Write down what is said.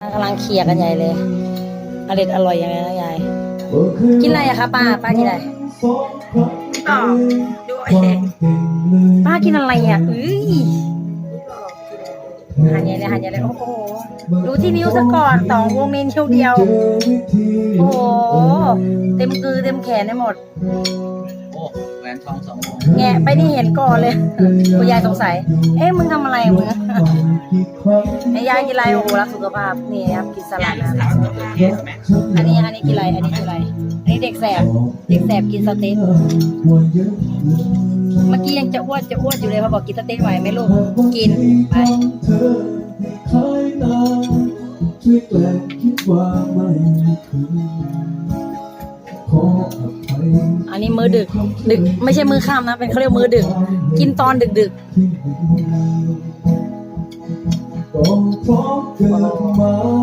กำลังเคลียร์กันใหญ่เลยอร่อยอร่อยยังไงนะยาย กินอะไรอะคะป้า ป้ากินอะไรต่อดูเองป้ากินอะไรอะอุ้ยหันใหญ่เลยหันใหญ่เลย โอ้โห ดูที่นิ้วซะก่อนสองวงนี้นิ้วเดียว โอ้โห เต็มกือเต็มแขนได้หมดโอ้แห วนทองสองวงแงะไปนี่เห็นก่อนเลย คุณยายสงสัย เอ๊ะมึงทำอะไรมึงไอ้ยายกินอะไรโอ้โหรักสุขภาพนี่ครับกินสลัดนะอันนี้อันนี้กินอะไร อันนี้กินอะไร อันนี้เด็กแสบ เด็กแสบกินสเต็ก เมื่อกี้ยังจะอ้วนจะอ้วนอยู่เลยพอบอกกินสเต็กไหวไหมลูก กินไปช่วยแกล้งคิดว่าไม่ อันนี้มือดึก ดึก ไม่ใช่มือข้ามนะ เป็นเขาเรียกมือดึก กินตอนดึกดึกต้องพราะเกิดมา